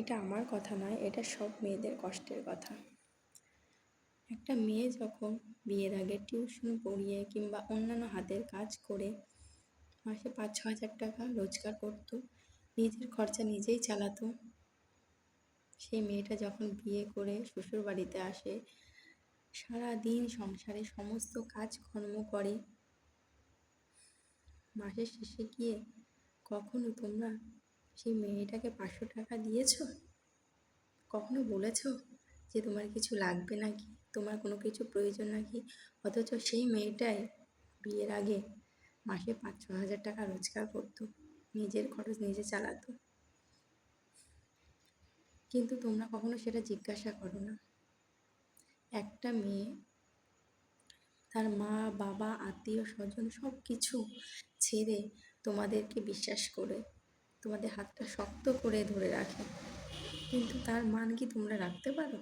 এটা আমার কথা নয়, এটা সব মেয়েদের কষ্টের কথা। একটা মেয়ে যখন বিয়ের আগে টিউশন পড়িয়ে কিংবা অন্যান্য হাতের কাজ করে মাসে পাঁচ ছ হাজার টাকা রোজগার করতো, নিজের খরচা নিজেই চালাতো, সেই মেয়েটা যখন বিয়ে করে শ্বশুর বাড়িতে আসে সারা দিন সংসারে সমস্ত কাজকর্ম করে। মাসের শেষে গিয়ে কখনো তোমরা সেই মেয়েটাকে পাঁচশো টাকা দিয়েছ? কখনো বলেছ যে তোমার কিছু লাগবে নাকি? তোমার কোনো কিছু প্রয়োজন নাকি? অথচ সেই মেয়েটাই বিয়ের আগে মাসে পাঁচ, ছ হাজার টাকা রোজগার করতো, নিজের খরচ নিজে চালাতো। কিন্তু তোমরা কখনো সেটা জিজ্ঞাসা করো না। একটা মেয়ে, তার মা, বাবা, আত্মীয়, স্বজন সব কিছু ছেড়ে তোমাদেরকে বিশ্বাস করে। তোমাদের হাতটা শক্ত করে ধরে রাখে। কিন্তু তার মান কি তোমরা রাখতে পারো?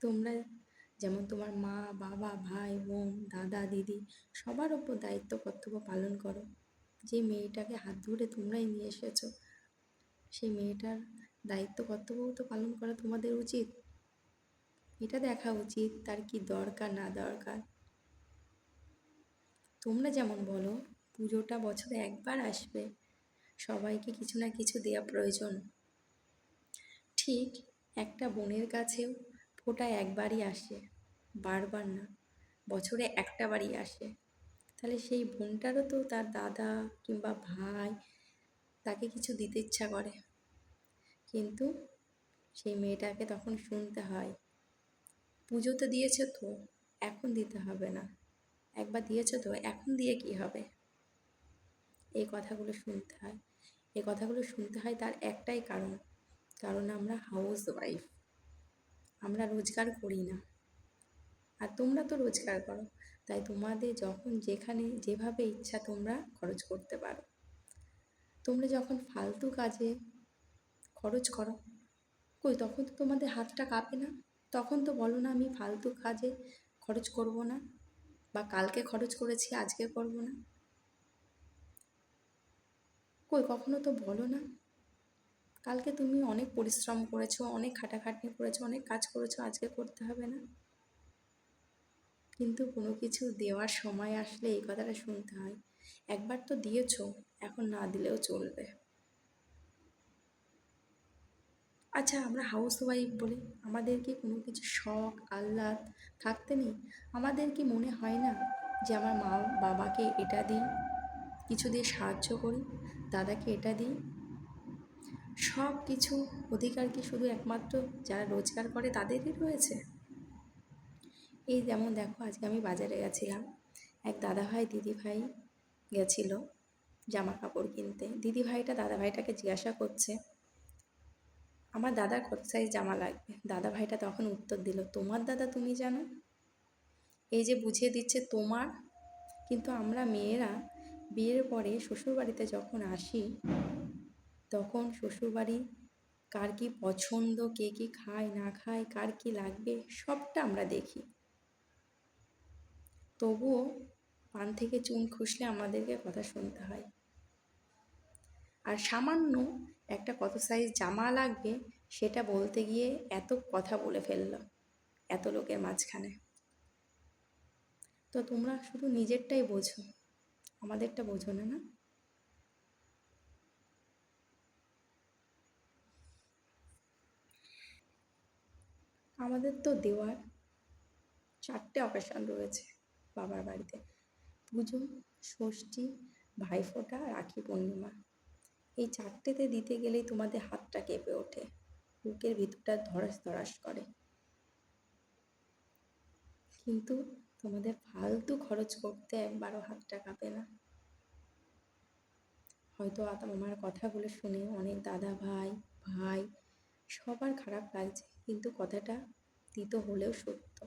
তোমরা যেমন তোমার মা, বাবা, ভাই, বোন, দাদা, দিদি সবার ওপর দায়িত্ব, কর্তব্য পালন করো। যে মেয়েটাকে হাত ধরে তোমরাই নিয়ে এসেছ সেই মেয়েটার দায়িত্ব কর্তব্যও তো পালন করা তোমাদের উচিত। এটা দেখা উচিত তার কি দরকার, না দরকার। তোমরা যেমন বলো পুজোটা বছরে একবার আসবে। সবাইকে কিছু না কিছু দেওয়া প্রয়োজন। ঠিক একটা বোনের কাছেও ফোটা একবারই আসে, বারবার না, বছরে একটা বারই আসে। তাহলে সেই বোনটারও তো তার দাদা কিংবা ভাই তাকে কিছু দিতে ইচ্ছা করে। কিন্তু সেই মেয়েটাকে তখন শুনতে হয়, পুজো তো দিয়েছে তো, এখন দিতে হবে না। একবার দিয়েছ তো, এখন দিয়ে কি হবে? এই কথাগুলো শুনতে হয়। এই কথাগুলো শুনতে হয় তার একটাই কারণ। কারণ আমরা হাউস ওয়াইফ আমরা রোজগার করি না। আর তোমরা তো রোজগার করো। তাই তোমাদের যখন যেখানে যেভাবে ইচ্ছা তোমরা খরচ করতে পারো। তোমরা যখন ফালতু কাজে খরচ করো, কই তখন তো তোমাদের হাতটা কাঁপে না? তখন তো বলো না, আমি ফালতু কাজে খরচ করব না বা কালকে খরচ করেছি, আজকে করব না। কই, কখনো তো বলো না। কালকে তুমি অনেক পরিশ্রম করেছ, অনেক খাটাখাটনি করেছ, অনেক কাজ করেছ, আজকে করতে হবে না। কিন্তু কোনো কিছু দেওয়ার সময় আসলে এই কথাটা শুনতে হয়। একবার তো দিয়েছ, এখন না দিলেও চলবে। আচ্ছা আমরা হাউস ওয়াইফ বলি। আমাদের কি কোনো কিছু শখ, আহ্লাদ থাকতে নেই? আমাদের কি মনে হয় না যে আমার মা বাবাকে এটা দিই? কিছু দিয়ে সাহায্য করি, দাদাকে এটা দিই। সব কিছু অধিকার কি শুধু একমাত্র যারা রোজগার করে তাদেরই রয়েছে? এই যেমন দেখো, আজকে আমি বাজারে গেছিলাম। এক দাদা ভাই দিদি ভাই গেছিল জামা কাপড় কিনতে। দিদি ভাইটা দাদা ভাইটাকে জিজ্ঞাসা করছে, আমার দাদার কত সাইজ জামা লাগবে? দাদা ভাইটা তখন উত্তর দিল, তোমার দাদা তুমি জানো? এই যে বুঝিয়ে দিচ্ছে তোমার, কিন্তু আমরা মেয়েরা বিয়ের পরে শ্বশুরবাড়িতে যখন আসি, তখন শ্বশুরবাড়ি কার কী পছন্দ, কে কী খায়, না খায়, কার কী লাগবে, সবটা আমরা দেখি। তবুও পান থেকে চুন খুসলে আমাদেরকে কথা শুনতে হয়। আর সামান্য একটা কত সাইজ জামা লাগবে, সেটা বলতে গিয়ে এত কথা বলে ফেলল এত লোকের মাঝখানে। তো তোমরা শুধু নিজেরটাই বোঝো। আমাদেরটা বোঝো না না? আমাদের তো দেওয়ার চারটে অকেশন রয়েছে বাবার বাড়িতে। পুজো, ষষ্ঠী, ভাইফোঁটা, রাখি পূর্ণিমা। এই চারটেতে দিতে গেলেই তোমাদের হাতটা কেঁপে ওঠে, বুকের ভিতরটা ধরাস ধরাস করে। কিন্তু তোমাদের ফালতু খরচ করতে একবারও হাতটা কাঁপে না হয়তো আমার কথাগুলো শুনে অনেক দাদা ভাই ভাই, সবার খারাপ লাগছে, কিন্তু কথাটা তিতো হলেও সত্য।